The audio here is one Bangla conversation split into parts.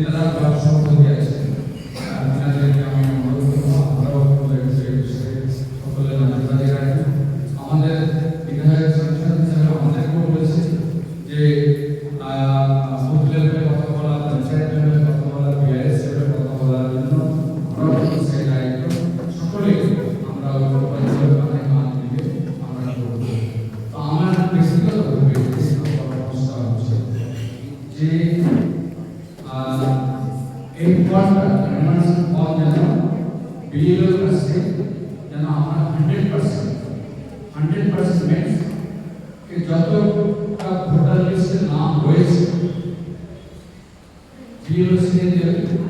যেনারা ব্লক সভাপতি আছেন importa remains on the law below per se then our hundred percent hundred percent means कि जब तो का फोटोलिस्ट नाम होए से जीरो से जीरो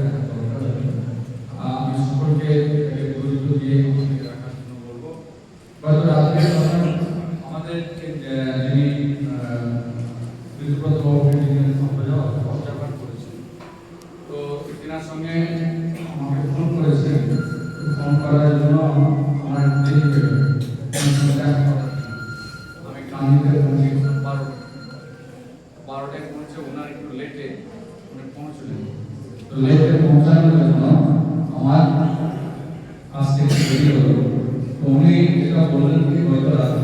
তো তেনার সঙ্গে আমাকে ফোন করেছেন ফোন করার জন্য আমার দেরি হয়ে। আমি কান্দিতে পৌঁছে বারোটা বারোটায় পৌঁছে ওনার একটু লেটে উনি পৌঁছলেন তো লেটে পৌঁছানোর জন্য আমার দেরি হলো তো উনি যেটা বললেন কি গত রাত্রিবেলা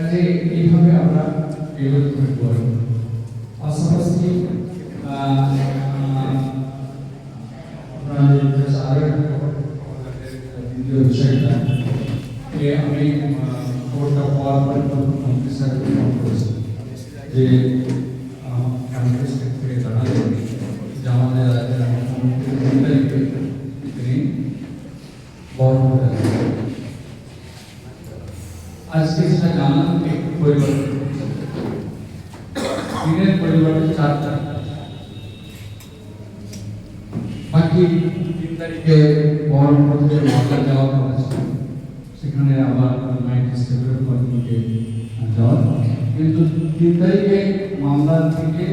কাজে এইভাবে আমরা এগোতে পারি পাশাপাশি আহ, আহ, আপনার যে আরো একটা খবর, আমাদের দ্বিতীয় বিষয়টা যে আমি খবরটা পাওয়ার পরে মন্ত্রী সাহেবকে ফোন করেছি যে ক্যাম্পাস থেকে জানালেন যে আমাদের রাজ্যের মুখ্যমন্ত্রী তিন তারিখে তিনি বহরমপুরে আসবেন। আজকে সেটা জানান একটু পরিবর্তন হয়েছে। দিনের পরিবর্তে চার তারিখ বাকি তিন তারিখে বহরমপুর থেকে মালদা যাওয়ার কথা ছিল সেখানে আবার নাইনটি সেভেন কর্মীকে যাওয়ার কিন্তু তিন তারিখে মালদা থেকে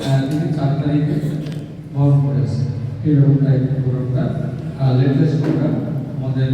আহ, তিনি চার তারিখে বহরমপুরে আছে এরকম টাইপের প্রোগ্রামটা আর লেটেস্ট প্রোগ্রাম আমাদের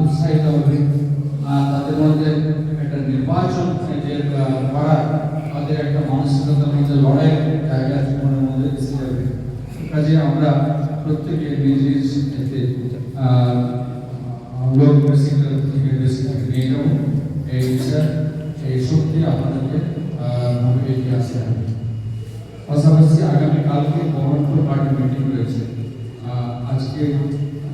উৎসাহিত হবে আর তাদের মধ্যে একটা নির্বাচন যে আহ, করা তাদের একটা মানসিকতার মধ্যে লড়াই জায়গা জীবনের মধ্যে এসে যাবে কাজে আমরা প্রত্যেকে নিজ নিজ এতে আহ, লোক বেশি থেকে বেশি নিয়ে যাবো এই বিষয় এই শক্তি আপনাদেরকে আহ, ভাবে এগিয়ে আসতে হবে পাশাপাশি আগামীকালকে বহরমপুর পার্টি মিটিং রয়েছে আহ, আজকে আহ,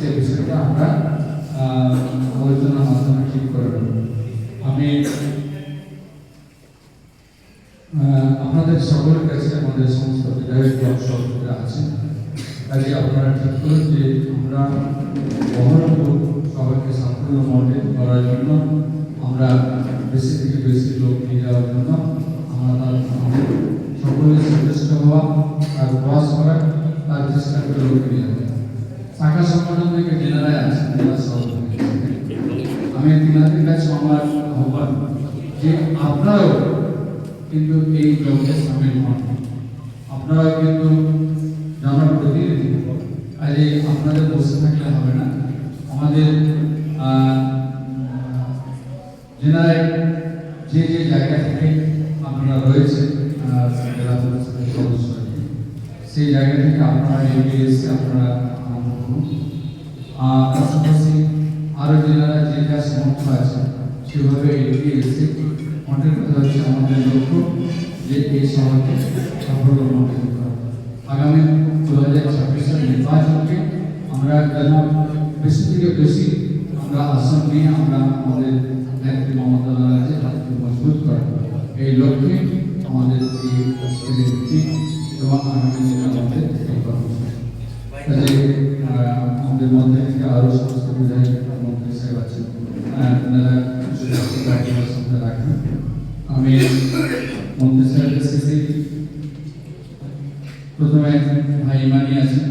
সে বিষয়টা আমরা আলোচনার মাধ্যমে ঠিক করে নেব। আমি আপনাদের সকলের কাছে আমাদের সমস্ত বিধায়ক সভাপতিরা আছেন। কাজে আপনারা ঠিক করুন যে আমরা বহরমপুর সবাইকে সাফল্য মডেল করার জন্য আমরা বেশি থেকে বেশি লোক নিয়ে যাওয়ার জন্য আমরা তার সকলের সচেষ্ট হওয়া, তার প্রয়াস করা তার চেষ্টা করে লোক নিয়ে যাওয়া শাখা সংগঠন থেকে জেনারাই আছেন আমি তিনাদের কাছে আমার আহ্বান যে আপনারাও কিন্তু এই জগতে সামিল হন। আপনারা কিন্তু জনপ্রতিনিধি কাজে আপনাদের বসে থাকলে হবে না। আমাদের জেনারেল যে যে জায়গা থেকে আপনারা রয়েছে সেই জায়গা থেকে আপনারা এগিয়ে এসে আপনারা আর পাশাপাশি আরও জেলারা যে যা সামর্থ্য আছে, সেভাবে এগিয়ে এসে অনেক কথা হচ্ছে আমাদের লক্ষ্য যে এই শহরকে সাফল্যমণ্ডিত করা। আগামী দু হাজার ছাব্বিশের নির্বাচনকে আমরা যেন বেশি থেকে বেশি আমরা আসন নিয়ে আমরা আমাদের নেত্রী মমতা ব্যানার্জি হাতকে মজবুত করা। এই লক্ষ্যে আমাদের এই এবং আগামী দিনের মধ্যে এই কর্মসূচি। আমাদের মধ্যে থেকে আরো সমস্ত বিধায়ক মন্ত্রী সাহেব আছেন আহ, ওনারা কিছু বক্তব্য আপনাদের সামনে রাখেন আমি মন্ত্রী সাহেবের শেষে প্রথমে ভাই ইমানি আছেন